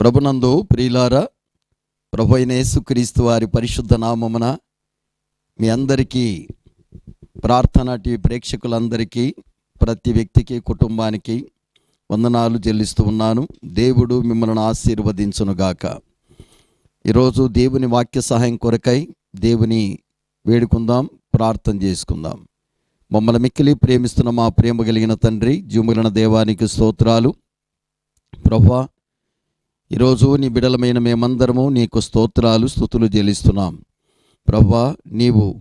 ప్రభునందు ప్రియులారా ప్రభు అయిన యేసుక్రీస్తు వారి పరిశుద్ధ నామమున మీ అందరికీ ప్రార్థనా టీవీ ప్రేక్షకులందరికీ ప్రతి వ్యక్తికి కుటుంబానికి వందనాలు చెల్లిస్తూ ఉన్నాను. దేవుడు మిమ్మల్ని ఆశీర్వదించునుగాక. ఈరోజు దేవుని వాక్య సహాయం కొరకై దేవుని వేడుకుందాం ప్రార్థన చేసుకుందాం. మమ్మల్ని మిక్కిలి ప్రేమిస్తున్న మా ప్రేమ కలిగిన తండ్రి జుములన దేవానికి స్తోత్రాలు. ప్రభా ఈరోజు నీ బిడలమైన మేమందరము నీకు స్తోత్రాలు స్థుతులు చెల్లిస్తున్నాం. ప్రభా నీవు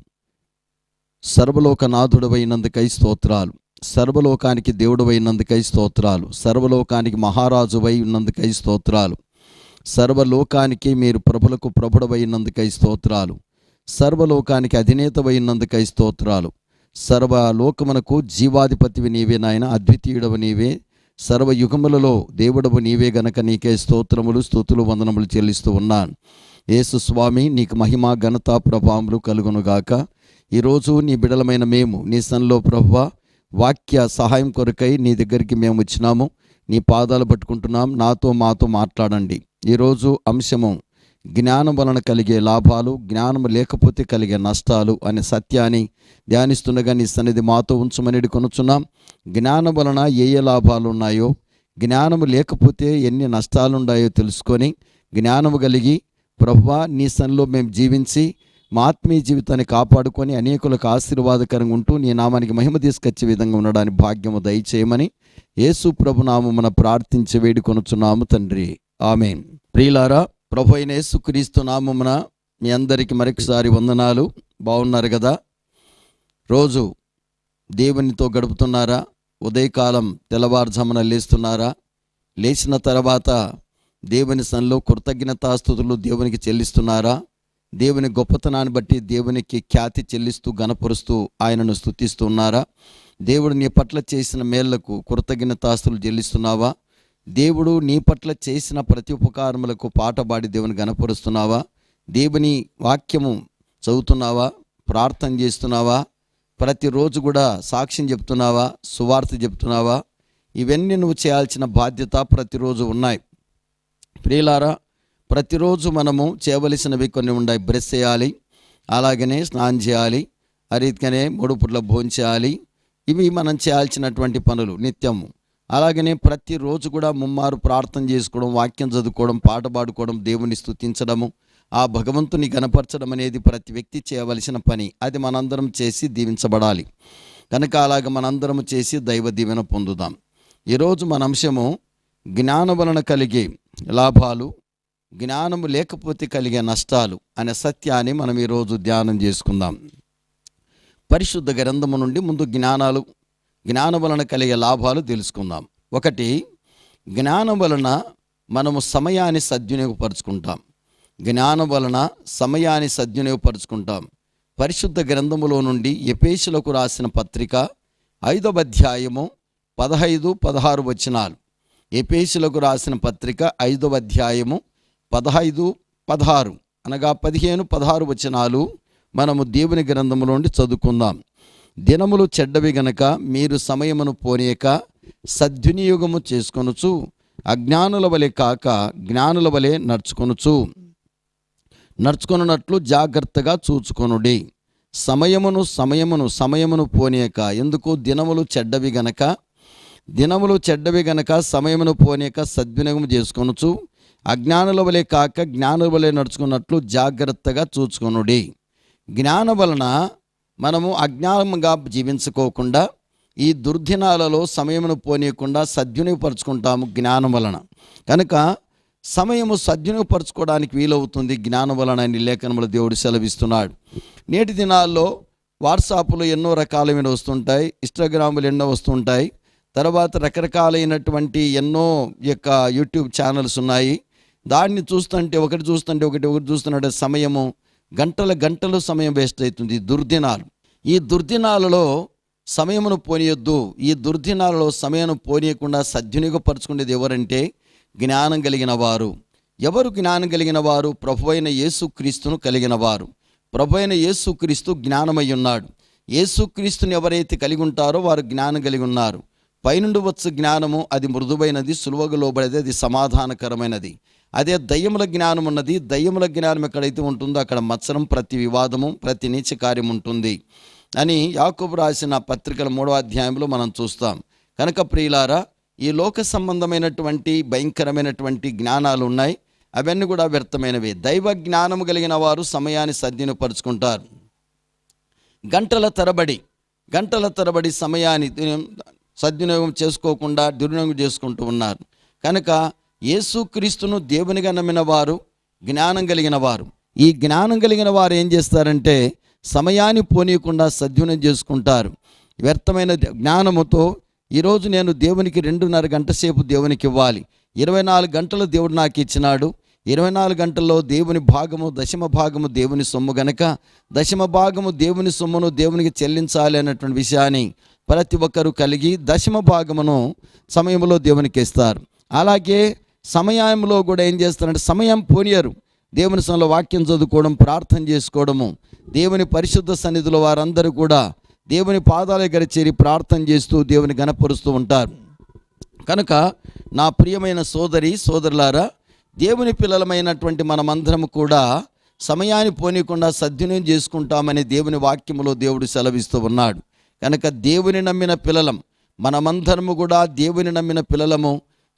సర్వలోకనాథుడవైనందుకై స్తోత్రాలు సర్వలోకానికి దేవుడవైనందుకై స్తోత్రాలు సర్వలోకానికి మహారాజువై ఉన్నందుకై స్తోత్రాలు సర్వలోకానికి మీరు ప్రభులకు ప్రభుడవైనందుకై స్తోత్రాలు సర్వలోకానికి అధినేతవైనందుకై స్తోత్రాలు సర్వలోకమునకు జీవాధిపతివి నీవే నాయన అద్వితీయుడవ నీవే సర్వయుగములలో దేవుడవు నీవే గనక నీకే స్తోత్రములు స్తుతులు వందనములు చెల్లిస్తూ ఉన్నాను. యేసు స్వామి నీకు మహిమ ఘనత ప్రభావములు కలుగునుగాక ఈరోజు నీ బిడలమైన మేము నీ సన్లో ప్రభు వాక్య సహాయం కొరకై నీ దగ్గరికి మేము వచ్చినాము. నీ పాదాలు పట్టుకుంటున్నాం. నాతో మాతో మాట్లాడండి. ఈరోజు అంశము జ్ఞానం వలన కలిగే లాభాలు జ్ఞానం లేకపోతే కలిగే నష్టాలు అనే సత్యాన్ని ధ్యానిస్తుండగా నీ సన్నిధి మాతో ఉంచమని కొనుచున్నాం. జ్ఞానం వలన ఏ ఏ లాభాలు ఉన్నాయో జ్ఞానము లేకపోతే ఎన్ని నష్టాలు ఉన్నాయో తెలుసుకొని జ్ఞానము కలిగి ప్రభువా నీ సన్నిలో మేము జీవించి మా ఆత్మీయ జీవితాన్ని కాపాడుకొని అనేకులకు ఆశీర్వాదకరంగా ఉంటూ నీ నామానికి మహిమ తీసుకొచ్చే విధంగా ఉండడానికి భాగ్యము దయచేయమని యేసు ప్రభు మన ప్రార్థించి వేడుకొనుచున్నాము తండ్రి. ఆమె ప్రియులారా ప్రభు అయిన యేసుక్రీస్తు నామమున మీ అందరికీ మరొకసారి వందనాలు. బాగున్నారు కదా? రోజు దేవునితో గడుపుతున్నారా? ఉదయకాలం తెల్లవారుజామున లేస్తున్నారా? లేచిన తర్వాత దేవుని సన్లో కృతజ్ఞతాస్థుతులు దేవునికి చెల్లిస్తున్నారా? దేవుని గొప్పతనాన్ని బట్టి దేవునికి ఖ్యాతి చెల్లిస్తూ గనపరుస్తూ ఆయనను స్థుతిస్తున్నారా దేవుడు నీ పట్ల చేసిన మేళ్ళకు కృతజ్ఞతాస్తులు చెల్లిస్తున్నావా? దేవుడు నీ పట్ల చేసిన ప్రతి ఉపకారములకు పాట పాడి దేవుని గనపరుస్తున్నావా దేవుని వాక్యము చదువుతున్నావా? ప్రార్థన చేస్తున్నావా? ప్రతిరోజు కూడా సాక్ష్యం చెప్తున్నావా? సువార్త చెప్తున్నావా? ఇవన్నీ నువ్వు చేయాల్సిన బాధ్యత ప్రతిరోజు ఉన్నాయి. ప్రియులారా ప్రతిరోజు మనము చేయవలసినవి కొన్ని ఉన్నాయి. బ్రష్ చేయాలి అలాగనే స్నానం చేయాలి ఆ మూడు పుట్ల భోజనం చేయాలి. ఇవి మనం చేయాల్సినటువంటి పనులు నిత్యము. అలాగనే ప్రతిరోజు కూడా ముమ్మారు ప్రార్థన చేసుకోవడం వాక్యం చదువుకోవడం పాట పాడుకోవడం దేవుని స్థుతించడము ఆ భగవంతుని గనపరచడం అనేది ప్రతి వ్యక్తి చేయవలసిన పని. అది మనందరం చేసి దీవించబడాలి. కనుక అలాగ మనందరం చేసి దైవ దీవెన పొందుదాం. ఈరోజు మన అంశము జ్ఞానం వలన కలిగే లాభాలు జ్ఞానము లేకపోతే కలిగే నష్టాలు అనే సత్యాన్ని మనం ఈరోజు ధ్యానం చేసుకుందాం. పరిశుద్ధ గ్రంథము నుండి ముందు జ్ఞానాలు జ్ఞానం వలన కలిగే లాభాలు తెలుసుకుందాం. ఒకటి జ్ఞానం వలన మనము సమయాన్ని సద్వినియోగపరుచుకుంటాం. జ్ఞానం వలన సమయాన్ని సద్వినియోగపరుచుకుంటాం. పరిశుద్ధ గ్రంథములో నుండి ఎపేషులకు రాసిన పత్రిక ఐదవ అధ్యాయము పదహైదు పదహారు వచనాలు. ఎపేషులకు రాసిన పత్రిక ఐదవ అధ్యాయము పదహైదు పదహారు అనగా పదిహేను పదహారు వచనాలు మనము దేవుని గ్రంథములో నుండి చదువుకుందాం. దినములు చెడ్డవి గనక మీరు సమయమును పోనీయక సద్వినియోగము చేసుకొనుచు అజ్ఞానుల వలె కాక జ్ఞానుల వలె నడుచుకొనుచు. నడుచుకొనున్నట్లు జాగ్రత్తగా చూచుకొనుడి. సమయమును సమయమును సమయమును పోనీయక ఎందుకు దినములు చెడ్డవి గనక దినములు చెడ్డవి గనక సమయమును పోనీయక సద్వినియోగం చేసుకొనుచు అజ్ఞానుల వలె కాక జ్ఞానుల వలె నడుచుకున్నట్లు జాగ్రత్తగా చూచుకొనుడి. జ్ఞాన వలన మనము అజ్ఞానంగా జీవించుకోకుండా ఈ దుర్దినాలలో సమయమును పోనీయకుండా సద్వినియోగపరుచుకుంటాము జ్ఞానం వలన. కనుక సమయము సద్వినియోగపరచుకోవడానికి వీలవుతుంది జ్ఞానం వలన అని లేఖనములు దేవుడు సెలవిస్తున్నాడు. నేటి దినాల్లో వాట్సాప్లో ఎన్నో రకాలైన వస్తుంటాయి ఇన్స్టాగ్రాములు ఎన్నో వస్తుంటాయి. తర్వాత రకరకాలైనటువంటి ఎన్నో యొక్క యూట్యూబ్ ఛానల్స్ ఉన్నాయి. దాన్ని చూస్తుంటే ఒకటి చూస్తుంటే ఒకటి ఒకటి చూస్తుంటే సమయము గంటల గంటలు సమయం వేస్ట్ అవుతుంది దుర్దినాలు. ఈ దుర్దినాలలో సమయమును పోనీయొద్దు. ఈ దుర్దినాలలో సమయం పోనీయకుండా సద్వినియోగపరచుకునేది ఎవరంటే జ్ఞానం కలిగిన వారు. ఎవరు జ్ఞానం కలిగిన వారు? ప్రభు అయిన యేసుక్రీస్తును కలిగిన వారు. ప్రభు అయిన యేసుక్రీస్తు జ్ఞానమై ఉన్నాడు. యేసుక్రీస్తుని ఎవరైతే కలిగి ఉంటారో వారు జ్ఞానం కలిగి ఉన్నారు. పైనుండి వచ్చు జ్ఞానము అది మృదువైనది సులువగా లోబడేది అది సమాధానకరమైనది. అదే దయ్యముల జ్ఞానం ఉన్నది. దయ్యముల జ్ఞానం ఎక్కడైతే ఉంటుందో అక్కడ మత్సరం ప్రతి వివాదము ప్రతి నీచ కార్యం ఉంటుంది అని యాకూబ్ రాసిన పత్రికల మూడో అధ్యాయంలో మనం చూస్తాం. కనుక ప్రియులారా ఈ లోక సంబంధమైనటువంటి భయంకరమైనటువంటి జ్ఞానాలు ఉన్నాయి. అవన్నీ కూడా వ్యర్థమైనవి. దైవ జ్ఞానము కలిగిన వారు సమయాన్ని సద్వినపరుచుకుంటారు గంటల తరబడి గంటల తరబడి సమయాన్ని సద్వినియోగం చేసుకోకుండా దుర్వినియోగం చేసుకుంటూ ఉన్నారు. కనుక యేసుక్రీస్తును దేవునిగా నమ్మిన వారు జ్ఞానం కలిగిన వారు. ఈ జ్ఞానం కలిగిన వారు ఏం చేస్తారంటే సమయాన్ని పోనీయకుండా సద్వినం చేసుకుంటారు. వ్యర్థమైన జ్ఞానముతో ఈరోజు నేను దేవునికి రెండున్నర గంట సేపు దేవునికి ఇవ్వాలి. ఇరవై నాలుగు గంటలు దేవుడు నాకు ఇచ్చినాడు. ఇరవై నాలుగు గంటల్లో దేవుని భాగము దశమ భాగము దేవుని సొమ్ము గనక దశమ భాగము దేవుని సొమ్మును దేవునికి చెల్లించాలి అన్నటువంటి విషయాన్ని ప్రతి ఒక్కరూ కలిగి దశమ భాగమును సమయంలో దేవునికి ఇస్తారు. అలాగే సమయంలో కూడా ఏం చేస్తారంటే సమయం పోనీయరు. దేవుని సన్నిధిలో వాక్యం చదువుకోవడం ప్రార్థన చేసుకోవడము దేవుని పరిశుద్ధ సన్నిధిలో వారందరూ కూడా దేవుని పాదాల దగ్గర చేరి ప్రార్థన చేస్తూ దేవుని గణపరుస్తూ ఉంటారు. కనుక నా ప్రియమైన సోదరి సోదరులారా దేవుని పిల్లలమైనటువంటి మనమందరం కూడా సమయాన్ని పోనీయకుండా సద్వినియోగం చేసుకుంటామని దేవుని వాక్యములో దేవుడు సెలవిస్తూ ఉన్నాడు. కనుక దేవుని నమ్మిన పిల్లలం మనమందరము కూడా దేవుని నమ్మిన పిల్లలము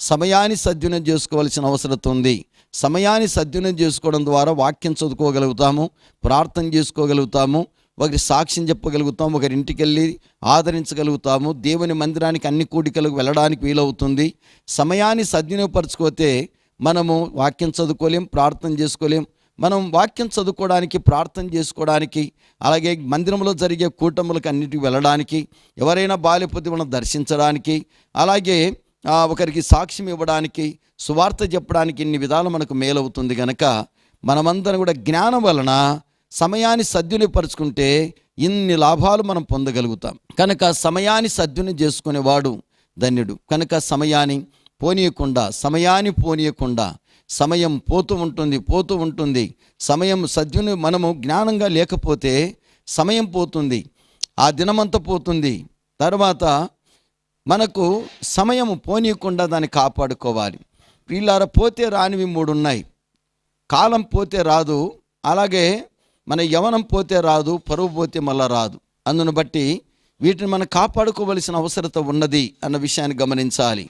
సమయాన్ని సద్వినం చేసుకోవాల్సిన అవసరం ఉంది. సమయాన్ని సద్వినం చేసుకోవడం ద్వారా వాక్యం చదువుకోగలుగుతాము ప్రార్థన చేసుకోగలుగుతాము ఒకరి సాక్ష్యం చెప్పగలుగుతాము ఒకరి ఇంటికి వెళ్ళి ఆదరించగలుగుతాము దేవుని మందిరానికి అన్ని కూడికలకు వెళ్ళడానికి వీలవుతుంది. సమయాన్ని సద్వినియోగపరచుకోతే మనము వాక్యం చదువుకోలేం ప్రార్థన చేసుకోలేం. మనం వాక్యం చదువుకోవడానికి ప్రార్థన చేసుకోవడానికి అలాగే మందిరంలో జరిగే కూటములకు అన్నిటికి వెళ్ళడానికి ఎవరైనా బాలిపోతే మనం దర్శించడానికి అలాగే ఒకరికి సాక్ష్యం ఇవ్వడానికి సువార్త చెప్పడానికి ఇన్ని విధాలు మనకు మేలవుతుంది కనుక మనమందరం కూడా జ్ఞానం వలన సమయాన్ని సద్వినిపరుచుకుంటే ఇన్ని లాభాలు మనం పొందగలుగుతాం. కనుక సమయాన్ని సద్విని చేసుకునేవాడు ధన్యుడు. కనుక సమయాన్ని పోనీయకుండా సమయాన్ని పోనీయకుండా సమయం పోతూ ఉంటుంది పోతూ ఉంటుంది. సమయం సద్విని మనము జ్ఞానంగా లేకపోతే సమయం పోతుంది ఆ దినమంతా పోతుంది. తర్వాత మనకు సమయం పోనీయకుండా దాన్ని కాపాడుకోవాలి. వీళ్ళార పోతే రానివి మూడు ఉన్నాయి కాలం పోతే రాదు. అలాగే మన యవనం పోతే రాదు. పరువు పోతే మళ్ళా రాదు. అందును బట్టి వీటిని మనం కాపాడుకోవలసిన అవసరత ఉన్నది అన్న విషయాన్ని గమనించాలి.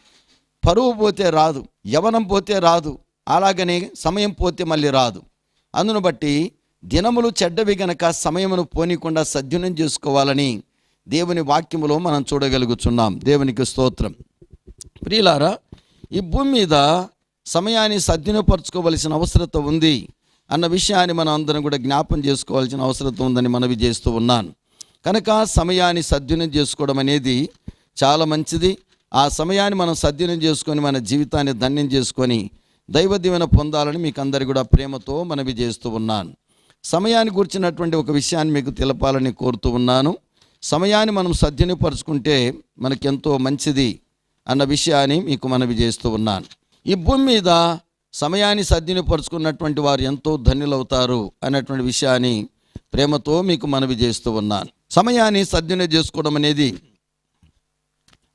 పరువు పోతే రాదు. యవనం పోతే రాదు. అలాగనే సమయం పోతే మళ్ళీ రాదు. అందును బట్టి దినములు చెడ్డవి గనక సమయమును పోనీకుండా సద్వినం చేసుకోవాలని దేవుని వాక్యములో మనం చూడగలుగుతున్నాం దేవునికి స్తోత్రం. ప్రియులారా ఈ భూమి మీద సమయాన్ని సద్వినపరచుకోవలసిన అవసరత ఉంది అన్న విషయాన్ని మనం అందరం కూడా జ్ఞాపం చేసుకోవాల్సిన అవసరత ఉందని మనవి చేస్తూ ఉన్నాను. కనుక సమయాన్ని సద్వినియోగం చేసుకోవడం అనేది చాలా మంచిది. ఆ సమయాన్ని మనం సద్వినియోగం చేసుకొని మన జీవితాన్ని ధన్యం చేసుకొని దైవ దీవెన పొందాలని మీకు అందరి కూడా ప్రేమతో మనవి చేస్తూ ఉన్నాను. సమయాన్ని గురించినటువంటి ఒక విషయాన్ని మీకు తెలపాలని కోరుతూ ఉన్నాను. సమయాన్ని మనం సద్వినియోగపరుచుకుంటే మనకెంతో మంచిది అన్న విషయాన్ని మీకు మనవి చేస్తూ ఉన్నాను. ఈ భూమి మీద సమయాన్ని సద్వినియోగపరుచుకున్నటువంటి వారు ఎంతో ధన్యులవుతారు అన్నటువంటి విషయాన్ని ప్రేమతో మీకు మనవి చేస్తూ ఉన్నాను. సమయాన్ని సద్వినియోగం చేసుకోవడం అనేది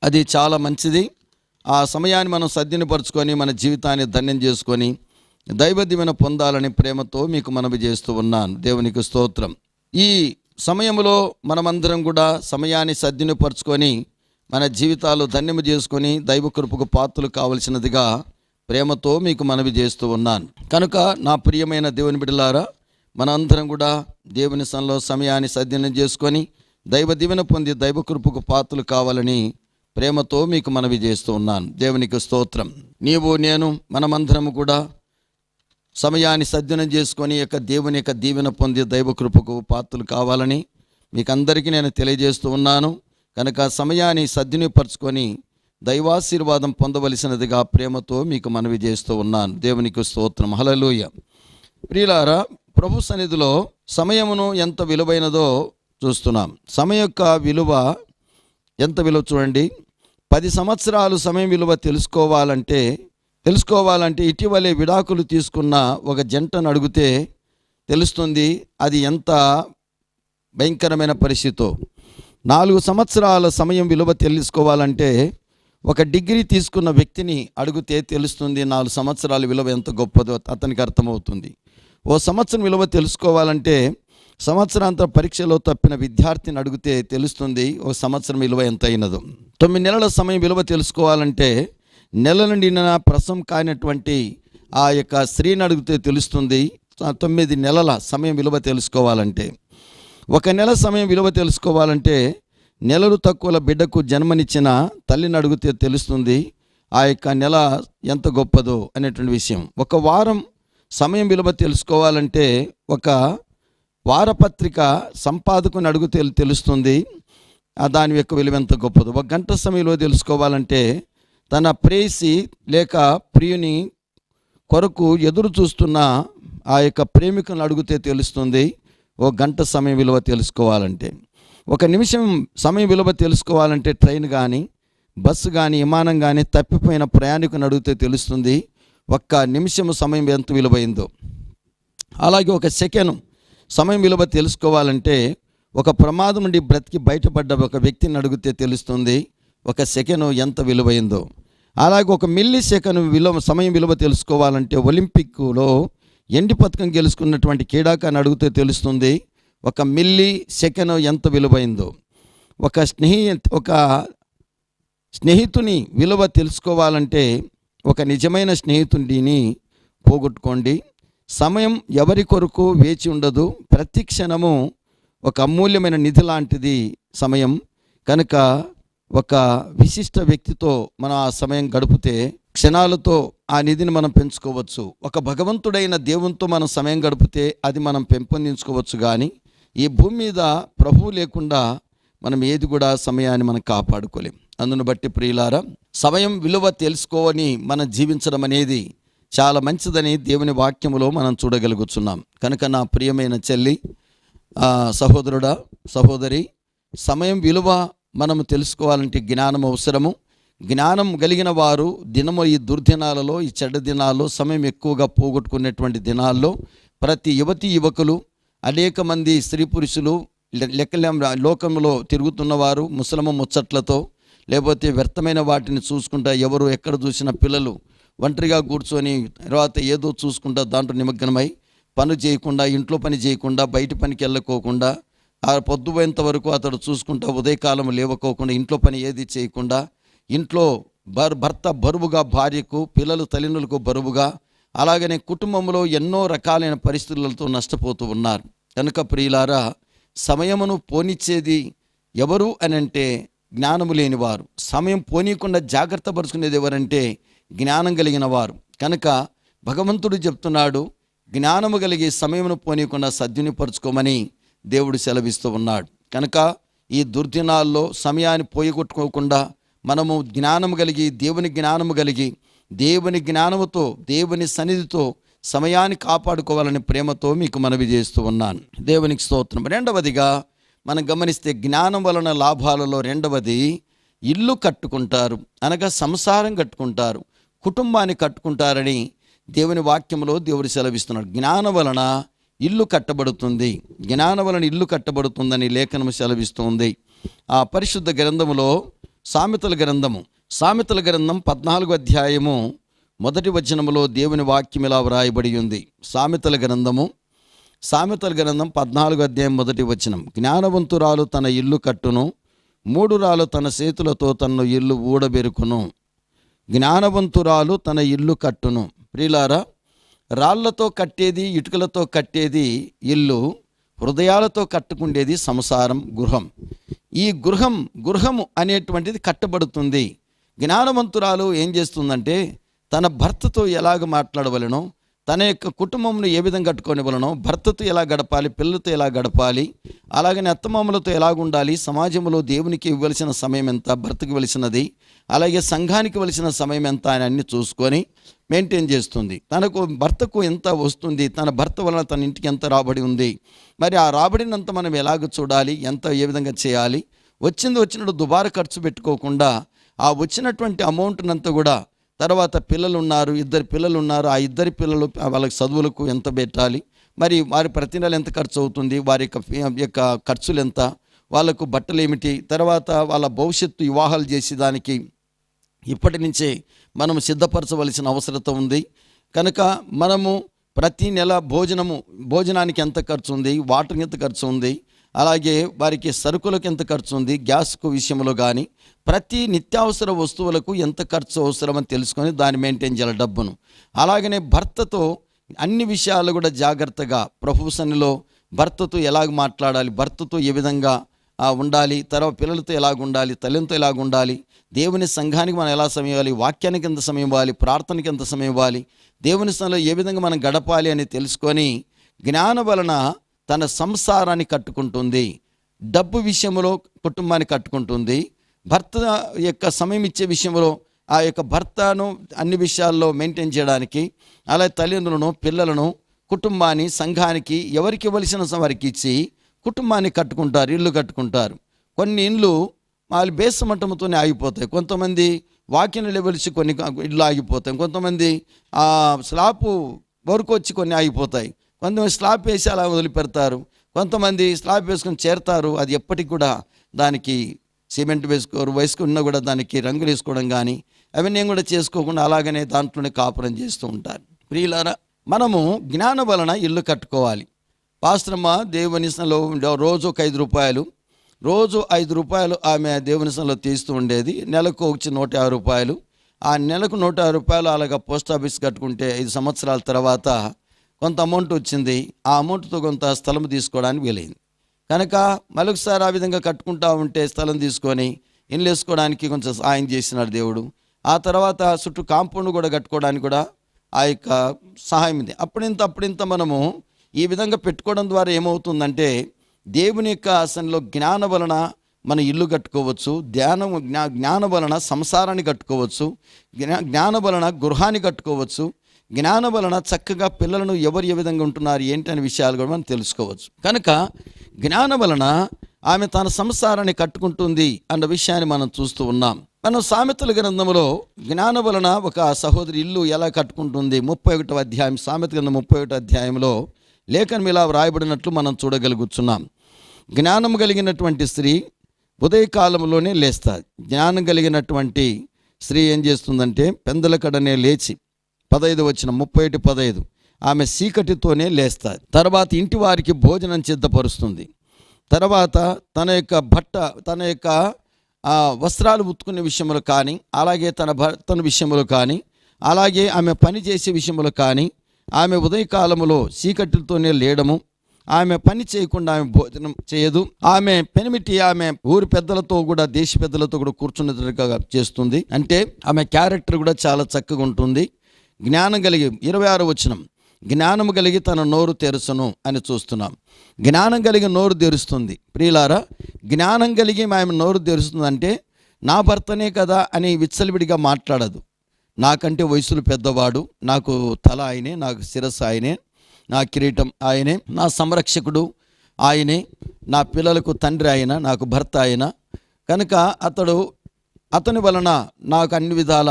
అది చాలా మంచిది. ఆ సమయాన్ని మనం సద్వినిపరుచుకొని మన జీవితాన్ని ధన్యం చేసుకొని దైవదివన పొందాలని ప్రేమతో మీకు మనవి చేస్తూ ఉన్నాను. దేవునికి స్తోత్రం. ఈ సమయంలో మనమందరం కూడా సమయాన్ని సద్వినిపరుచుకొని మన జీవితాలు ధన్యము చేసుకొని దైవ కృపకు పాత్రలు కావలసినదిగా ప్రేమతో మీకు మనవి చేస్తూ ఉన్నాను. కనుక నా ప్రియమైన దేవుని బిడ్డలారా మనందరం కూడా దేవుని సన్లో సమయాన్ని సద్వినియోగం చేసుకొని దైవ దీవెన పొంది దైవ కృపకు పాత్రలు కావాలని ప్రేమతో మీకు మనవి చేస్తూ ఉన్నాను. దేవునికి స్తోత్రం. నీవు నేను మనమందరము కూడా సమయాన్ని సద్వినం చేసుకొని యొక్క దేవుని యొక్క దీవెన పొంది దైవ కృపకు పాత్రలు కావాలని మీకు అందరికీ నేను తెలియజేస్తూ ఉన్నాను. కనుక సమయాన్ని సద్వినియోగపరచుకొని దైవాశీర్వాదం పొందవలసినదిగా ప్రేమతో మీకు మనవి చేస్తూ ఉన్నాను. దేవునికి స్తోత్రం. హలలోయ ప్రియులారా ప్రభు సన్నిధిలో సమయమును ఎంత విలువైనదో చూస్తున్నాం. సమయం యొక్క విలువ ఎంత విలువ చూడండి. పది సంవత్సరాలు సమయం విలువ తెలుసుకోవాలంటే తెలుసుకోవాలంటే ఇటీవలే విడాకులు తీసుకున్న ఒక జంటను అడిగితే తెలుస్తుంది అది ఎంత భయంకరమైన పరిస్థితో. నాలుగు సంవత్సరాల సమయం విలువ తెలుసుకోవాలంటే ఒక డిగ్రీ తీసుకున్న వ్యక్తిని అడిగితే తెలుస్తుంది నాలుగు సంవత్సరాల విలువ ఎంత గొప్పదో అతనికి అర్థమవుతుంది. ఓ సంవత్సరం విలువ తెలుసుకోవాలంటే సంవత్సరాంతర పరీక్షలో తప్పిన విద్యార్థిని అడిగితే తెలుస్తుంది ఒక సంవత్సరం విలువ ఎంత అయినదో తొమ్మిది నెలల సమయం విలువ తెలుసుకోవాలంటే నెలలు నిండిన ప్రసం కానటువంటి ఆ యొక్క స్త్రీని అడిగితే తెలుస్తుంది. తొమ్మిది నెలల సమయం విలువ తెలుసుకోవాలంటే. ఒక నెల సమయం విలువ తెలుసుకోవాలంటే నెలలు తక్కువల బిడ్డకు జన్మనిచ్చిన తల్లిని అడిగితే తెలుస్తుంది. ఆ యొక్క నెల ఎంత గొప్పదో అనేటువంటి విషయం. ఒక వారం సమయం విలువ తెలుసుకోవాలంటే ఒక వారపత్రిక సంపాదకుని అడిగితే తెలుస్తుంది. దాని యొక్క విలువ ఎంత గొప్పదో. ఒక గంట సమయంలో తెలుసుకోవాలంటే తన ప్రేసి లేక ప్రియుని కొరకు ఎదురు చూస్తున్న ఆ యొక్క ప్రేమికులను అడిగితే తెలుస్తుంది ఓ గంట సమయం విలువ తెలుసుకోవాలంటే. ఒక నిమిషం సమయం విలువ తెలుసుకోవాలంటే ట్రైన్ కానీ బస్సు కానీ విమానం కానీ తప్పిపోయిన ప్రయాణికుని అడిగితే తెలుస్తుంది ఒక్క నిమిషం సమయం ఎంత విలువైందో. అలాగే ఒక సెకండ్ సమయం విలువ తెలుసుకోవాలంటే ఒక ప్రమాదం నుండి బ్రతికి బయటపడ్డ ఒక వ్యక్తిని అడిగితే తెలుస్తుంది ఒక సెకను ఎంత విలువైందో. అలాగే ఒక మిల్లీ సెకండ్ విలువ సమయం విలువ తెలుసుకోవాలంటే ఒలింపిక్లో ఎండి పథకం గెలుచుకున్నటువంటి క్రీడాకాన్ని అడిగితే తెలుస్తుంది ఒక మిల్లీ సెకను ఎంత విలువైందో. ఒక స్నేహి ఒక స్నేహితుని విలువ తెలుసుకోవాలంటే ఒక నిజమైన స్నేహితుడిని పోగొట్టుకోండి. సమయం ఎవరి కొరకు వేచి ఉండదు ప్రతి క్షణము ఒక అమూల్యమైన నిధి లాంటిది సమయం. కనుక ఒక విశిష్ట వ్యక్తితో మనం ఆ సమయం గడిపితే క్షణాలతో ఆ నిధిని మనం పెంచుకోవచ్చు. ఒక భగవంతుడైన దేవునితో మనం సమయం గడిపితే అది మనం పెంపొందించుకోవచ్చు కానీ ఈ భూమి మీద ప్రభువు లేకుండా మనం ఏది కూడా సమయాన్ని మనం కాపాడుకోలేం. అందును బట్టి ప్రియులారా సమయం విలువ తెలుసుకోవని మనం జీవించడం అనేది చాలా మంచిదని దేవుని వాక్యములో మనం చూడగలుగుతున్నాం కనుక నా ప్రియమైన చెల్లి సహోదరుడా సహోదరి సమయం విలువ మనము తెలుసుకోవాలంటే జ్ఞానం అవసరము. జ్ఞానం కలిగిన వారు దినము ఈ దుర్దినాలలో ఈ చెడ్డ దినాల్లో సమయం ఎక్కువగా పోగొట్టుకునేటువంటి దినాల్లో ప్రతి యువతి యువకులు అనేక మంది స్త్రీ పురుషులు లె- లెక్కలేం లోకంలో తిరుగుతున్నవారు ముసలమ ముచ్చట్లతో లేకపోతే వ్యర్థమైన వాటిని చూసుకుంటా ఎవరు ఎక్కడ చూసిన పిల్లలు ఒంటరిగా కూర్చొని తర్వాత ఏదో చూసుకుంటా దాంట్లో నిమగ్నమై పని చేయకుండా ఇంట్లో పని చేయకుండా బయట పనికి వెళ్ళకోకుండా ఆ పొద్దుపోయేంత వరకు అతడు చూసుకుంటా ఉదయకాలం లేవకోకుండా ఇంట్లో పని ఏది చేయకుండా ఇంట్లో భర్ భర్త బరువుగా భార్యకు పిల్లలు తల్లిదండ్రులకు బరువుగా అలాగనే కుటుంబంలో ఎన్నో రకాలైన పరిస్థితులతో నష్టపోతూ ఉన్నారు. కనుక ప్రియులారా సమయమును పోనిచ్చేది ఎవరు అని అంటే జ్ఞానము లేనివారు. సమయం పోనీయకుండా జాగ్రత్త పరుచుకునేది ఎవరంటే జ్ఞానం కలిగిన వారు. కనుక భగవంతుడు చెప్తున్నాడు జ్ఞానము కలిగి సమయమును పోనీయకుండా సద్వినిపరుచుకోమని దేవుడు సెలవిస్తూ ఉన్నాడు. కనుక ఈ దుర్దినాల్లో సమయాన్ని పోయగొట్టుకోకుండా మనము జ్ఞానము కలిగి దేవుని జ్ఞానము కలిగి దేవుని జ్ఞానముతో దేవుని సన్నిధితో సమయాన్ని కాపాడుకోవాలని ప్రేమతో మీకు మనవి చేస్తూ ఉన్నాను. దేవునికి స్తోత్రం. రెండవదిగా మనం గమనిస్తే జ్ఞానం వలన లాభాలలో రెండవది ఇల్లు కట్టుకుంటారు అనగా సంసారం కట్టుకుంటారు కుటుంబాన్ని కట్టుకుంటారని దేవుని వాక్యంలో దేవుడు సెలవిస్తున్నాడు. జ్ఞానం వలన ఇల్లు కట్టబడుతుంది. జ్ఞానం వలన ఇల్లు కట్టబడుతుందని లేఖనము సెలవిస్తుంది. ఆ పరిశుద్ధ గ్రంథములో సామెతల గ్రంథము సామెతల గ్రంథం పద్నాలుగు అధ్యాయము మొదటి వచనములో దేవుని వాక్యం ఇలా వ్రాయబడి ఉంది. సామెతల గ్రంథము సామెతల గ్రంథం పద్నాలుగు అధ్యాయం మొదటి వచనం. జ్ఞానవంతురాలు తన ఇల్లు కట్టును మూడురాలు తన చేతులతో తన ఇల్లు ఊడబెరుకును. జ్ఞానవంతురాలు తన ఇల్లు కట్టును. ప్రిలారా రాళ్ళతో కట్టేది ఇటుకలతో కట్టేది ఇల్లు హృదయాలతో కట్టుకుండేది సంసారం గృహం. ఈ గృహం గృహము అనేటువంటిది కట్టబడుతుంది. జ్ఞానవంతురాలు ఏం చేస్తుందంటే తన భర్తతో ఎలాగ మాట్లాడవలనో తన యొక్క కుటుంబంను ఏ విధంగా కట్టుకోనివ్వలను భర్తతో ఎలా గడపాలి పిల్లలతో ఎలా గడపాలి అలాగనే అత్తమామలతో ఎలాగుండాలి సమాజంలో దేవునికి ఇవ్వవలసిన సమయం ఎంత భర్తకి ఇవ్వవలసినది అలాగే సంఘానికి ఇవ్వవలసిన సమయం ఎంత అని అన్ని చూసుకొని మెయింటైన్ చేస్తుంది. తనకు భర్తకు ఎంత వస్తుంది తన భర్త వలన తన ఇంటికి ఎంత రాబడి ఉంది మరి ఆ రాబడినంత మనం ఎలాగ చూడాలి ఎంత ఏ విధంగా చేయాలి వచ్చింది వచ్చినట్టు దుబారా ఖర్చు పెట్టుకోకుండా ఆ వచ్చినటువంటి అమౌంట్నంతా కూడా తర్వాత పిల్లలు ఉన్నారు ఇద్దరు పిల్లలు ఉన్నారు ఆ ఇద్దరి పిల్లలు వాళ్ళకి చదువులకు ఎంత పెట్టాలి? మరి వారి ప్రతి నెల ఎంత ఖర్చు అవుతుంది? వారి యొక్క యొక్క ఖర్చులు ఎంత? వాళ్ళకు బట్టలు ఏమిటి? తర్వాత వాళ్ళ భవిష్యత్తు వివాహాలు చేసేదానికి ఇప్పటి నుంచే మనం సిద్ధపరచవలసిన అవసరత ఉంది. కనుక మనము ప్రతి నెల భోజనము భోజనానికి ఎంత ఖర్చు ఉంది? వాటర్కి ఎంత ఖర్చు ఉంది? అలాగే వారికి సరుకులకు ఎంత ఖర్చు ఉంది గ్యాస్కు విషయంలో కానీ ప్రతి నిత్యావసర వస్తువులకు ఎంత ఖర్చు అవసరమని తెలుసుకొని దాన్ని మెయింటైన్ చేయాలి డబ్బును. అలాగనే భర్తతో అన్ని విషయాలు కూడా జాగ్రత్తగా ప్రభు సన్నిలో భర్తతో ఎలాగ మాట్లాడాలి భర్తతో ఏ విధంగా ఉండాలి తర్వాత పిల్లలతో ఎలాగ ఉండాలి తల్లితో ఎలాగ ఉండాలి దేవుని సంఘానికి మనం ఎలా సమయం ఇవ్వాలి వాక్యానికి ఎంత సమయం ఇవ్వాలి ప్రార్థనకి ఎంత సమయం ఇవ్వాలి దేవుని స్థలంలో ఏ విధంగా మనం గడపాలి అని తెలుసుకొని జ్ఞాన వలన తన సంసారాన్ని కట్టుకుంటుంది డబ్బు విషయంలో కుటుంబాన్ని కట్టుకుంటుంది భర్త యొక్క సమయం ఇచ్చే విషయంలో ఆ యొక్క భర్తను అన్ని విషయాల్లో మెయింటైన్ చేయడానికి అలాగే తల్లిదండ్రులను పిల్లలను కుటుంబాన్ని సంఘానికి ఎవరికి ఇవ్వలసిన వారికి ఇచ్చి కుటుంబాన్ని కట్టుకుంటారు ఇల్లు కట్టుకుంటారు. కొన్ని ఇండ్లు వాళ్ళు బేసమట్టంతోనే ఆగిపోతాయి. కొంతమంది వాక్యం లెవెల్స్ కొన్ని ఇల్లు ఆగిపోతాయి. కొంతమంది ఆ స్లాపు వరకు వచ్చి కొన్ని ఆగిపోతాయి. కొంతమంది స్లాబ్ వేసి అలా వదిలిపెడతారు. కొంతమంది స్లాబ్ వేసుకొని చేరతారు. అది ఎప్పటికి కూడా దానికి సిమెంట్ వేసుకోరు వేసుకున్నా కూడా దానికి రంగులు వేసుకోవడం కానీ అవన్నీ కూడా చేసుకోకుండా అలాగనే దాంట్లోనే కాపురం చేస్తూ ఉంటారు. ప్రియులారా మనము జ్ఞాన వలన ఇల్లు కట్టుకోవాలి. పాస్త్రమ్మ దేవునిసంలో ఉండే రోజు ఒక ఐదు రూపాయలు రోజు ఐదు రూపాయలు ఆమె దేవునిసంలో తీస్తూ ఉండేది. నెలకు వచ్చి నూట యాభై రూపాయలు. ఆ నెలకు నూట యాభై రూపాయలు అలాగా పోస్ట్ ఆఫీస్ కట్టుకుంటే ఐదు సంవత్సరాల తర్వాత కొంత అమౌంట్ వచ్చింది ఆ అమౌంట్తో కొంత స్థలం తీసుకోవడానికి వీలైంది. కనుక మరొకసారి ఆ విధంగా కట్టుకుంటా ఉంటే స్థలం తీసుకొని ఇల్లు వేసుకోవడానికి కొంచెం సాయం చేసినాడు దేవుడు. ఆ తర్వాత చుట్టూ కాంపౌండ్ కూడా కట్టుకోవడానికి కూడా ఆ యొక్క సహాయం ఉంది. అప్పుడింత అప్పుడింత మనము ఈ విధంగా పెట్టుకోవడం ద్వారా ఏమవుతుందంటే దేవుని యొక్క ఆసనలో జ్ఞాన వలన మన ఇల్లు కట్టుకోవచ్చు ధ్యానం జ్ఞా జ్ఞాన వలన సంసారాన్ని కట్టుకోవచ్చు జ్ఞా జ్ఞాన వలన గృహాన్ని కట్టుకోవచ్చు జ్ఞానం వలన చక్కగా పిల్లలను ఎవరు ఏ విధంగా ఉంటున్నారు ఏంటి అనే విషయాలు కూడా మనం తెలుసుకోవచ్చు. కనుక జ్ఞానం వలన ఆమె తన సంసారాన్ని కట్టుకుంటుంది అన్న విషయాన్ని మనం చూస్తూ ఉన్నాం. మనం సామెతల గ్రంథంలో జ్ఞానం వలన ఒక సహోదరి ఇల్లు ఎలా కట్టుకుంటుంది ముప్పై ఒకటో అధ్యాయం సామెత గ్రంథం ముప్పై ఒకటో అధ్యాయంలో లేఖనం ఇలా వ్రాయబడినట్లు మనం చూడగలుగుతున్నాం. జ్ఞానం కలిగినటువంటి స్త్రీ ఉదయకాలంలోనే లేస్తారు జ్ఞానం కలిగినటువంటి స్త్రీ ఏం చేస్తుందంటే పెందల కడనే లేచి పదహైదు వచ్చిన ముప్పై ఒకటి పదహైదు. ఆమె చీకటితోనే లేస్తారు తర్వాత ఇంటి వారికి భోజనం సిద్ధపరుస్తుంది. తర్వాత తన యొక్క భట్ట తన యొక్క వస్త్రాలు ఉత్తుకునే విషయంలో కానీ అలాగే తన భర్తన విషయంలో కానీ అలాగే ఆమె పని చేసే విషయంలో కానీ ఆమె ఉదయకాలములో చీకటితోనే లేయడము ఆమె పని చేయకుండా ఆమె భోజనం చేయదు. ఆమె పెనిమిటి ఆమె ఊరి పెద్దలతో కూడా దేశ పెద్దలతో కూడా కూర్చున్నట్టుగా చేస్తుంది. అంటే ఆమె క్యారెక్టర్ కూడా చాలా చక్కగా ఉంటుంది. జ్ఞానం కలిగి ఇరవై ఆరు వచనం జ్ఞానం కలిగి తన నోరు తెరుసును అని చూస్తున్నాం. జ్ఞానం కలిగి నోరు తెరుస్తుంది. ప్రియులారా జ్ఞానం కలిగి ఆమె నోరు తెరుస్తుందంటే నా భర్తనే కదా అని విచ్చలవిడిగా మాట్లాడదు. నాకంటే వయసులు పెద్దవాడు నాకు తల ఆయనే నాకు శిరస్సు ఆయనే నా కిరీటం ఆయనే నా సంరక్షకుడు ఆయనే నా పిల్లలకు తండ్రి ఆయన నాకు భర్త ఆయన కనుక అతడు అతని వలన నాకు అన్ని విధాల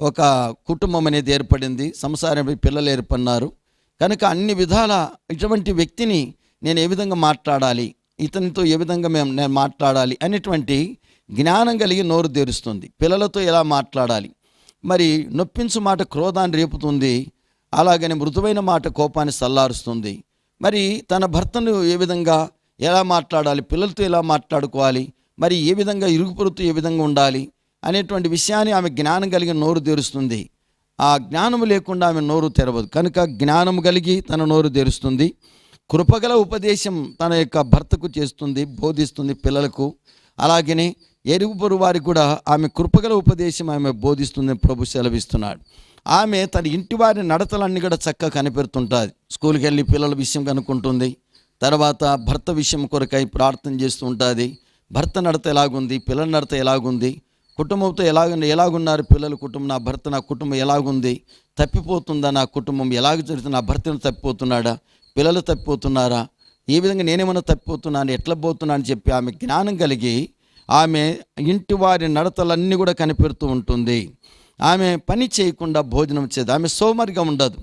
ఒక కుటుంబం అనేది ఏర్పడింది సంసారం పిల్లలు ఏర్పడినారు. కనుక అన్ని విధాల ఇటువంటి వ్యక్తిని నేను ఏ విధంగా మాట్లాడాలి ఇతనితో ఏ విధంగా మేము నేను మాట్లాడాలి అనేటువంటి జ్ఞానం కలిగి నోరు తెరుస్తుంది. పిల్లలతో ఎలా మాట్లాడాలి? మరి నొప్పించు మాట క్రోధాన్ని రేపుతుంది అలాగని మృదువైన మాట కోపాన్ని సల్లారుస్తుంది. మరి తన భర్తను ఏ విధంగా ఎలా మాట్లాడాలి పిల్లలతో ఎలా మాట్లాడుకోవాలి మరి ఏ విధంగా ఇరుగుపొరుతో ఏ విధంగా ఉండాలి అనేటువంటి విషయాన్ని ఆమె జ్ఞానం కలిగి నోరు తెరుస్తుంది. ఆ జ్ఞానము లేకుండా ఆమె నోరు తెరవదు. కనుక జ్ఞానం కలిగి తన నోరు తెరుస్తుంది. కృపగల ఉపదేశం తన యొక్క భర్తకు చేస్తుంది బోధిస్తుంది పిల్లలకు. అలాగనే ఎరుగుపొరు వారికి కూడా ఆమె కృపగల ఉపదేశం ఆమె బోధిస్తుంది ప్రభు సెలవిస్తున్నాడు. ఆమె తన ఇంటి వారి నడతలన్నీ కూడా చక్కగా కనిపెడుతుంటుంది. స్కూల్కి వెళ్ళి పిల్లల విషయం కనుక్కుంటుంది. తర్వాత భర్త విషయం కొరకై ప్రార్థన చేస్తూ ఉంటుంది. భర్త నడత ఎలాగుంది? పిల్లల నడత ఎలాగుంది? కుటుంబంతో ఎలాగ ఎలాగున్నారు పిల్లల కుటుంబం? నా భర్త నా కుటుంబం ఎలాగుంది? తప్పిపోతుందా? నా కుటుంబం ఎలాగ జరుగుతుంది నా భర్తను తప్పిపోతున్నాడా? పిల్లలు తప్పిపోతున్నారా? ఏ విధంగా నేనేమన్నా తప్పిపోతున్నాను? ఎట్లా పోతున్నా అని చెప్పి ఆమె జ్ఞానం కలిగి ఆమె ఇంటి వారి నడతలన్నీ కూడా కనిపెడుతూ ఉంటుంది. ఆమె పని చేయకుండా భోజనం చేయదు ఆమె సోమరిగా ఉండదు.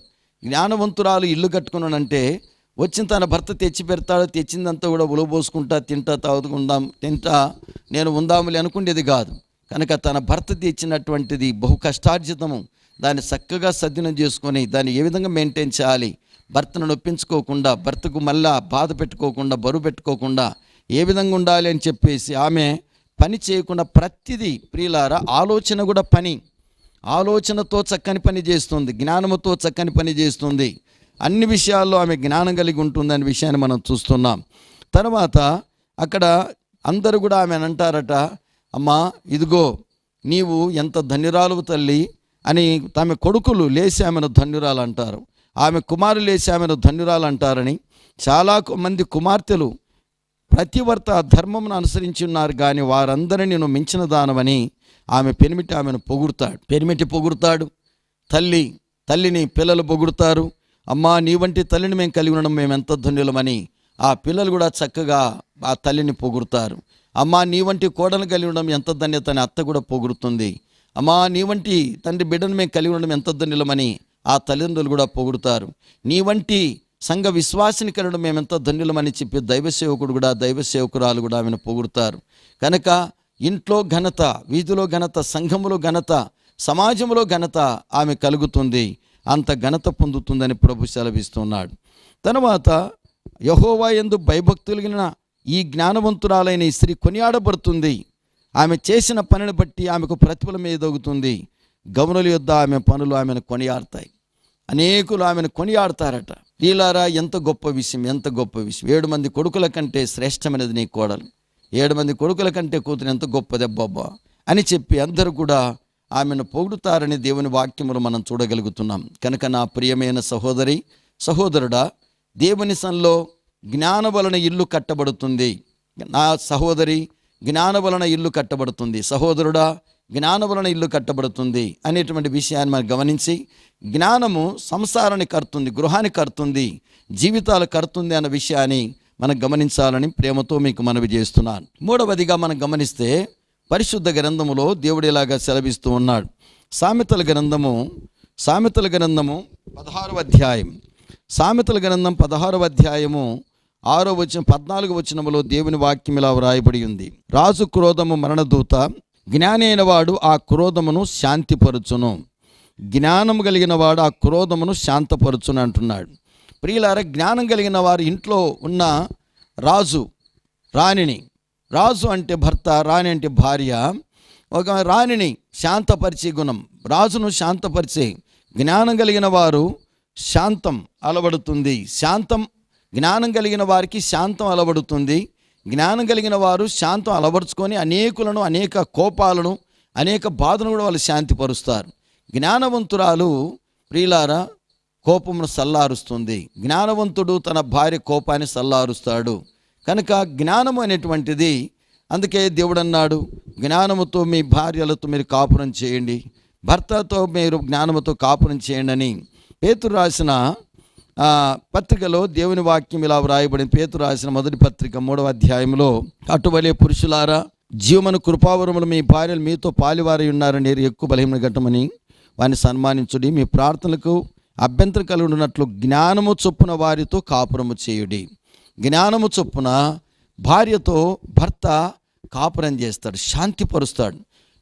జ్ఞానవంతురాలు ఇల్లు కట్టుకున్నానంటే వచ్చిన తన భర్త తెచ్చి పెడతాడు. తెచ్చిందంతా కూడా ఉలబోసుకుంటా తింటా తాగుకుందాం తింటా నేను ఉందాములే అనుకునేది కాదు. కనుక తన భర్త తెచ్చినటువంటిది బహు కష్టార్జితము. దాన్ని చక్కగా సద్వినం చేసుకొని దాన్ని ఏ విధంగా మెయింటైన్ చేయాలి? భర్తను నొప్పించుకోకుండా భర్తకు మళ్ళా బాధ పెట్టుకోకుండా బరువు పెట్టుకోకుండా ఏ విధంగా ఉండాలి అని చెప్పేసి ఆమె పని చేయకుండా ప్రతిదీ ప్రియులారా ఆలోచన కూడా పని. ఆలోచనతో చక్కని పని చేస్తుంది జ్ఞానముతో చక్కని పని చేస్తుంది. అన్ని విషయాల్లో ఆమె జ్ఞానం కలిగి ఉంటుంది అనే విషయాన్ని మనం చూస్తున్నాం. తర్వాత అక్కడ అందరూ కూడా ఆమె అంటారట అమ్మా ఇదిగో నీవు ఎంత ధన్యురాలు తల్లి అని తమ కొడుకులు లేచి ఆమెను ధన్యురాలు అంటారు ఆమె కుమారులు లేచి ఆమెను ధన్యురాలు అంటారని చాలా మంది కుమార్తెలు ప్రతివర్త ధర్మమును అనుసరించి ఉన్నారు కానీ వారందరినీ నేను మించిన దానమని ఆమె పెనిమిటి ఆమెను పొగుడుతాడు. పెనిమిటి పొగుడుతాడు. తల్లి తల్లిని పిల్లలు పొగుడుతారు. అమ్మా నీ వంటి తల్లిని మేము కలిగి ఉండడం మేము ఎంత ధన్యులమని ఆ పిల్లలు కూడా చక్కగా ఆ తల్లిని పొగుడుతారు. అమ్మా నీ వంటి కోడలు కలిగి ఉండడం ఎంత ధన్యత అని అత్త కూడా పొగుడుతుంది. అమ్మా నీ వంటి తండ్రి బిడ్డను మేము కలిగి ఉండడం ఎంత ధన్యులమని ఆ తల్లిదండ్రులు కూడా పొగుడుతారు. నీ వంటి సంఘ విశ్వాసిని కలడం మేము ఎంత ధన్యులమని చెప్పి దైవ సేవకుడు కూడా దైవ సేవకురాలు కూడా ఆమెను పొగుడుతారు. కనుక ఇంట్లో ఘనత వీధిలో ఘనత సంఘములో ఘనత సమాజంలో ఘనత ఆమె కలుగుతుంది. అంత ఘనత పొందుతుందని ప్రభు సెలవిస్తున్నాడు. తర్వాత యహోవా ఎందు భయభక్తులిగిన ఈ జ్ఞానవంతురాలైన ఈ స్త్రీ కొనియాడబడుతుంది. ఆమె చేసిన పనిని బట్టి ఆమెకు ప్రతిఫలం ఎదుగుతుంది గమనుల యొద్ద ఆమె పనులు ఆమెను కొనియాడతాయి. అనేకులు ఆమెను కొనియాడతారట. నీలారా ఎంత గొప్ప విషయం ఎంత గొప్ప విషయం. ఏడు మంది కొడుకుల కంటే శ్రేష్టమైనది నీ కోడలు. ఏడు మంది కొడుకుల కంటే కూతురు ఎంత గొప్పదెబ్బబ్బా అని చెప్పి అందరూ కూడా ఆమెను పొగుడుతారని దేవుని వాక్యములు మనం చూడగలుగుతున్నాం. కనుక నా ప్రియమైన సహోదరి సహోదరుడా దేవుని సన్లో జ్ఞాన వలన ఇల్లు కట్టబడుతుంది. నా సహోదరి జ్ఞాన వలన ఇల్లు కట్టబడుతుంది. సహోదరుడా జ్ఞాన వలన ఇల్లు కట్టబడుతుంది అనేటువంటి విషయాన్ని మనం గమనించి జ్ఞానము సంసారాన్ని కడుతుంది గృహాన్ని కడుతుంది జీవితాలు కడుతుంది అన్న విషయాన్ని మనం గమనించాలని ప్రేమతో మీకు మనవి చేస్తున్నాను. మూడవదిగా మనం గమనిస్తే పరిశుద్ధ గ్రంథములో దేవుడు ఇలాగా సెలవిస్తూ ఉన్నాడు. సామెతల గ్రంథము సామెతల గ్రంథము పదహారవ అధ్యాయం. సామెతల గ్రంథం పదహారవ అధ్యాయము ఆరో వచ్చిన పద్నాలుగు వచనములో దేవుని వాక్యం ఇలా వ్రాయబడి ఉంది. రాజు క్రోధము మరణదూత జ్ఞానైన వాడు ఆ క్రోధమును శాంతిపరచును. జ్ఞానం కలిగిన వాడు ఆ క్రోధమును శాంతపరచును అంటున్నాడు. ప్రియులార జ్ఞానం కలిగిన వారు ఇంట్లో ఉన్న రాజు రాణిని. రాజు అంటే భర్త రాణి అంటే భార్య. ఒక రాణిని శాంతపరిచే గుణం రాజును శాంతపరిచే జ్ఞానం కలిగిన వారు శాంతం అలవడుతుంది. శాంతం జ్ఞానం కలిగిన వారికి శాంతం అలవడుతుంది. జ్ఞానం కలిగిన వారు శాంతం అలవరుచుకొని అనేకులను అనేక కోపాలను అనేక బాధను కూడా వాళ్ళు శాంతిపరుస్తారు. జ్ఞానవంతురాలు ప్రియులారా కోపమును సల్లారుస్తుంది. జ్ఞానవంతుడు తన భార్య కోపాన్ని సల్లారుస్తాడు. కనుక జ్ఞానము అనేటువంటిది అందుకే దేవుడు అన్నాడు జ్ఞానముతో మీ భార్యలతో మీరు కాపురం చేయండి. భర్తతో మీరు జ్ఞానముతో కాపురం చేయండి అని. పేతురు రాసిన పత్రికలో దేవుని వాక్యం ఇలా వ్రాయబడిన పేతు రాసిన మొదటి పత్రిక మూడవ అధ్యాయంలో అటువలే పురుషులారా జీవమను కృపావరములు మీ భార్యలు మీతో పాలివారై ఉన్నారని ఎక్కువ బలహీన ఘట్టమని వారిని సన్మానించుడి. మీ ప్రార్థనలకు అభ్యంతరం కలిగి ఉన్నట్లు జ్ఞానము చొప్పున వారితో కాపురము చేయుడి. జ్ఞానము చొప్పున భార్యతో భర్త కాపురం చేస్తాడు శాంతిపరుస్తాడు.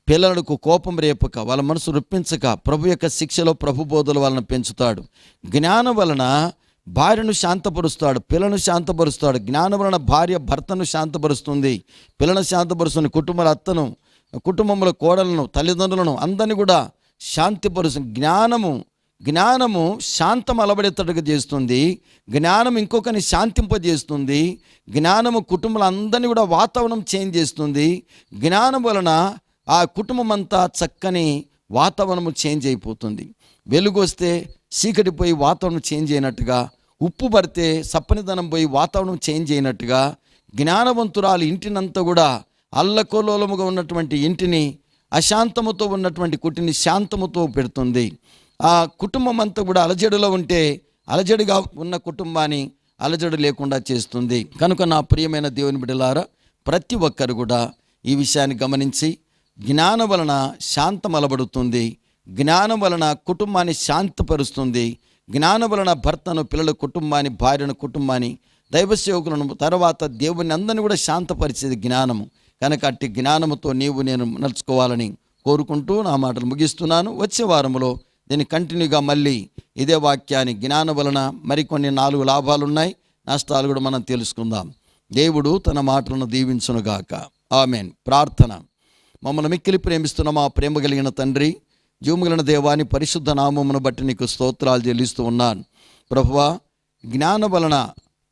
పిల్లలకు కోపం రేపక వాళ్ళ మనసు రొప్పించక ప్రభు యొక్క శిక్షలో ప్రభు బోధల వలన పెంచుతాడు. జ్ఞానం వలన భార్యను శాంతపరుస్తాడు పిల్లను శాంతపరుస్తాడు. జ్ఞానం వలన భార్య భర్తను శాంతపరుస్తుంది. పిల్లను శాంతపరుస్తుంది కుటుంబాల అత్తను కుటుంబంలో కోడలను తల్లిదండ్రులను అందరినీ కూడా శాంతిపరుస్తుంది. జ్ఞానము జ్ఞానము శాంతం అలబడేటట్టుగా చేస్తుంది. జ్ఞానం ఇంకొకరిని శాంతింపజేస్తుంది. జ్ఞానము కుటుంబాలందరినీ కూడా వాతావరణం చేంజ్ చేస్తుంది. జ్ఞానం వలన ఆ కుటుంబం అంతా చక్కని వాతావరణము చేంజ్ అయిపోతుంది. వెలుగు వస్తే చీకటి పోయి వాతావరణం చేంజ్ అయినట్టుగా ఉప్పు పడితే సప్పనిదనం పోయి వాతావరణం చేంజ్ అయినట్టుగా జ్ఞానవంతురాలు ఇంటినంతా కూడా అల్లకోలోలముగా ఉన్నటువంటి ఇంటిని అశాంతముతో ఉన్నటువంటి కుటిని శాంతముతో పెడుతుంది. ఆ కుటుంబం అంతా కూడా అలజడిలో ఉంటే అలజడిగా ఉన్న కుటుంబాన్ని అలజడి లేకుండా చేస్తుంది. కనుక నా ప్రియమైన దేవుని బిడ్డలారా ప్రతి ఒక్కరు కూడా ఈ విషయాన్ని గమనించి జ్ఞానం వలన శాంతం అలబడుతుంది. జ్ఞానం వలన కుటుంబాన్ని శాంతపరుస్తుంది. జ్ఞానం వలన భర్తను పిల్లల కుటుంబాన్ని భార్యను కుటుంబాన్ని దైవ సేవకులను తర్వాత దేవుని అందరిని కూడా శాంతపరిచేది జ్ఞానము. కనుక అట్టి జ్ఞానముతో నీవు నేను నడుచుకోవాలని కోరుకుంటూ నా మాటలు ముగిస్తున్నాను. వచ్చే వారంలో దీన్ని కంటిన్యూగా మళ్ళీ ఇదే వాక్యాన్ని జ్ఞానం వలన మరికొన్ని నాలుగు లాభాలు ఉన్నాయి నష్టాలు కూడా మనం తెలుసుకుందాం. దేవుడు తన మాటలను దీవించునుగాక. ఆమెన్. ప్రార్థన. మమ్మల్ని మిక్కిలి ప్రేమిస్తున్న మా ప్రేమ కలిగిన తండ్రి జీవముగలిన దేవాని పరిశుద్ధ నామమును బట్టి నీకు స్తోత్రాలు చెల్లిస్తూ ఉన్నాను. ప్రభువా జ్ఞాన వలన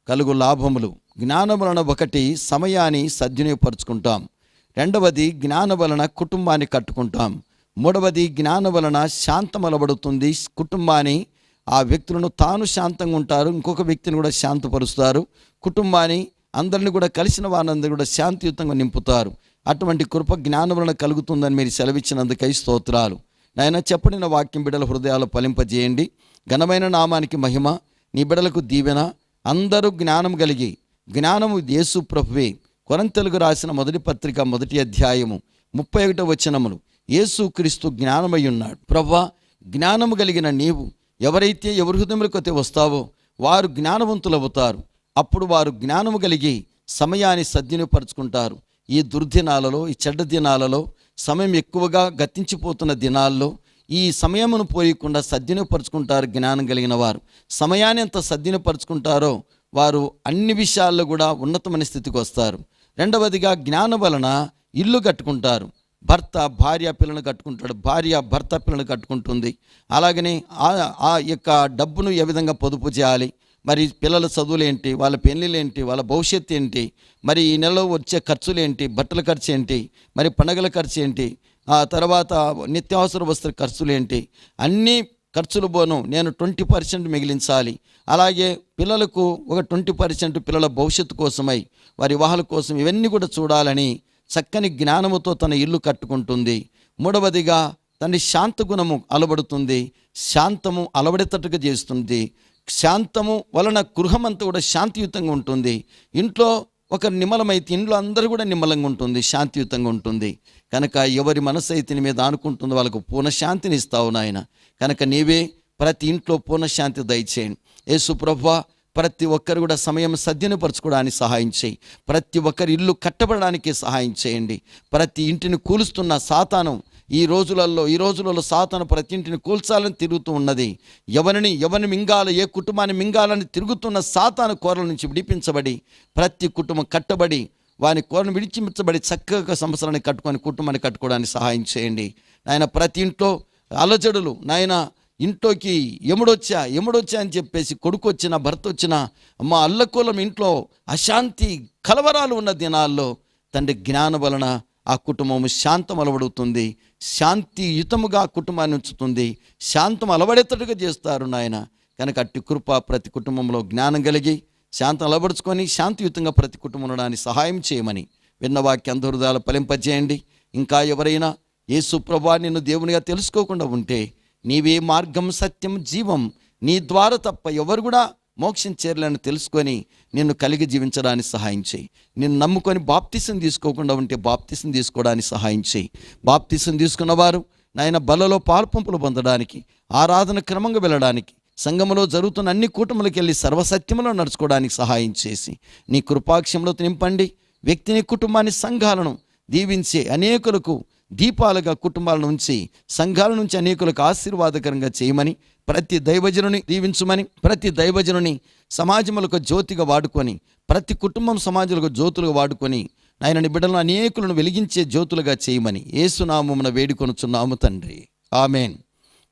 కలుగు లాభములు. జ్ఞానం వలన ఒకటి సమయాన్ని సద్వినియోగపరుచుకుంటాం. రెండవది జ్ఞానం వలన కుటుంబాన్ని కట్టుకుంటాం. మూడవది జ్ఞానం వలన శాంతం అలబడుతుంది కుటుంబాన్ని ఆ వ్యక్తులను తాను శాంతంగా ఉంటారు ఇంకొక వ్యక్తిని కూడా శాంతపరుస్తారు. కుటుంబాన్ని అందరిని కూడా కలిసిన వారందరూ కూడా శాంతియుతంగా నింపుతారు. అటువంటి కృప జ్ఞానములను కలుగుతుందని మీరు సెలవిచ్చినందుకై స్తోత్రాలు. నాయన చెప్పడిన వాక్యం బిడల హృదయాలు ఫలింపజేయండి. ఘనమైన నామానికి మహిమ నీ బిడలకు దీవెన అందరూ జ్ఞానం కలిగి జ్ఞానము యేసు ప్రభువే. కొరంతెలుగు రాసిన మొదటి పత్రిక మొదటి అధ్యాయము ముప్పై ఒకటో వచనములు. యేసు క్రీస్తు జ్ఞానమై ఉన్నాడు. ప్రవ్వా జ్ఞానము కలిగిన నీవు ఎవరైతే ఎవరి హృదయములకైతే వస్తావో వారు జ్ఞానవంతులవుతారు. అప్పుడు వారు జ్ఞానము కలిగి సమయాన్ని సద్వినియోగపరుచుకుంటారు. ఈ దుర్దినాలలో ఈ చెడ్డ దినాలలో సమయం ఎక్కువగా గతించిపోతున్న దినాల్లో ఈ సమయమును పోయకుండా సద్వినియోగపరుచుకుంటారు జ్ఞానం కలిగిన వారు. సమయాన్ని ఎంత సద్వినియోగపరుచుకుంటారో వారు అన్ని విషయాల్లో కూడా ఉన్నతమైన స్థితికి వస్తారు. రెండవదిగా జ్ఞానం వలన ఇల్లు కట్టుకుంటారు. భర్త భార్య పిల్లను కట్టుకుంటాడు. భార్య భర్త పిల్లను కట్టుకుంటుంది. అలాగనే ఆ ఆ యొక్క డబ్బును ఏ విధంగా పొదుపు చేయాలి? మరి పిల్లల చదువులేంటి వాళ్ళ పెళ్ళిళ్ళేంటి వాళ్ళ భవిష్యత్తు ఏంటి మరి ఈ నెలలో వచ్చే ఖర్చులు ఏంటి బట్టల ఖర్చు ఏంటి మరి పండగల ఖర్చు ఏంటి ఆ తర్వాత నిత్యావసర వస్తువుల ఖర్చులు ఏంటి అన్నీ ఖర్చులు పోను నేను ట్వంటీ పర్సెంట్ మిగిలించాలి. అలాగే పిల్లలకు ఒక ట్వంటీ పర్సెంట్ పిల్లల భవిష్యత్తు కోసమై వారి వివాహాల కోసం ఇవన్నీ కూడా చూడాలని చక్కని జ్ఞానముతో తన ఇల్లు కట్టుకుంటుంది. మూడవదిగా తన శాంత గుణము అలవడుతుంది శాంతము అలవడేటట్టుగా చేస్తుంది. శాంతము వలన గృహమంతా కూడా శాంతియుతంగా ఉంటుంది. ఇంట్లో ఒక నిమ్మలమైతే ఇంట్లో అందరూ కూడా నిమ్మలంగా ఉంటుంది శాంతియుతంగా ఉంటుంది. కనుక ఎవరి మనసు అయితే నీ మీద ఆనుకుంటుందో వాళ్ళకు పూర్ణశాంతిని ఇస్తావు నాయన. కనుక నీవే ప్రతి ఇంట్లో పూర్ణశాంతి దయచేయండి యేసు ప్రభా ప్రతి ఒక్కరు కూడా సమయం సద్వినిపరచుకోవడానికి సహాయం చేయి. ప్రతి ఒక్కరి ఇల్లు కట్టబడడానికి సహాయం చేయండి. ప్రతి ఇంటిని కూలుస్తున్న సాతానం ఈ రోజులలో ఈ రోజులలో సాతాను ప్రతి ఇంటిని కూల్చాలని తిరుగుతూ ఉన్నది. ఎవరిని ఎవరిని మింగాల ఏ కుటుంబాన్ని మింగాలని తిరుగుతున్న సాతాను కోరల నుంచి విడిపించబడి ప్రతి కుటుంబం కట్టబడి వాని కోరను విడిచిమించబడి చక్కగా సంవత్సరాన్ని కట్టుకొని కుటుంబాన్ని కట్టుకోవడానికి సహాయం చేయండి. నాయన ప్రతి ఇంట్లో అలజడులు నాయన ఇంట్లోకి ఎముడొచ్చా ఎముడొచ్చా అని చెప్పేసి కొడుకు వచ్చిన భర్త వచ్చిన మా అల్లకూలం ఇంట్లో అశాంతి కలవరాలు ఉన్న దినాల్లో తండ్రి జ్ఞాన వలన ఆ కుటుంబము శాంతం అలవడుతుంది శాంతియుతముగా కుటుంబాన్ని ఉంచుతుంది శాంతం అలవడేటట్టుగా చేస్తారు నాయన. కనుక అట్టి కృప ప్రతి కుటుంబంలో జ్ఞానం కలిగి శాంతం అలవడుచుకొని శాంతియుతంగా ప్రతి కుటుంబం ఉండడానికి సహాయం చేయమని విన్న వాక్య హృదయాలు ఫలింపజేయండి. ఇంకా ఎవరైనా ఏ సుప్రభా నిన్ను దేవునిగా తెలుసుకోకుండా ఉంటే నీవే మార్గం సత్యం జీవం నీ ద్వారా తప్ప ఎవరు కూడా మోక్షం చేరలను తెలుసుకొని నిన్ను కలిగి జీవించడానికి సహాయం చేయి. నిన్ను నమ్ముకొని బాప్తిసం తీసుకోకుండా ఉంటే బాప్తిసం తీసుకోవడానికి సహాయం చేయి. బాప్తిసం తీసుకున్నవారు నాయన బలలో పాల్పంపులు పొందడానికి ఆరాధన క్రమంగా వెళ్ళడానికి సంఘములో జరుగుతున్న అన్ని కూటములకు వెళ్ళి సర్వసత్యములో నడుచుకోవడానికి సహాయం చేసి నీ కృపాక్షంలో నింపండి. వ్యక్తిని కుటుంబాన్ని సంఘాలను దీవించే అనేకులకు దీపాలుగా కుటుంబాల నుంచి సంఘాల నుంచి అనేకులకు ఆశీర్వాదకరంగా చేయమని ప్రతి దైవజనుని దీవించమని ప్రతి దైవజనుని సమాజములకు జ్యోతిగా వాడుకొని ప్రతి కుటుంబం సమాజాలకు జ్యోతులుగా వాడుకొని ఆయన బిడ్డలను అనేకులను వెలిగించే జ్యోతులుగా చేయమని ఏసునామమున వేడుకొనుచున్నాము తండ్రి. ఆమెన్.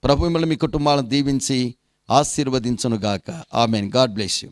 ప్రభు మిమ్మల్ని మీ కుటుంబాలను దీవించి ఆశీర్వదించునుగాక. ఆమెన్. God bless you.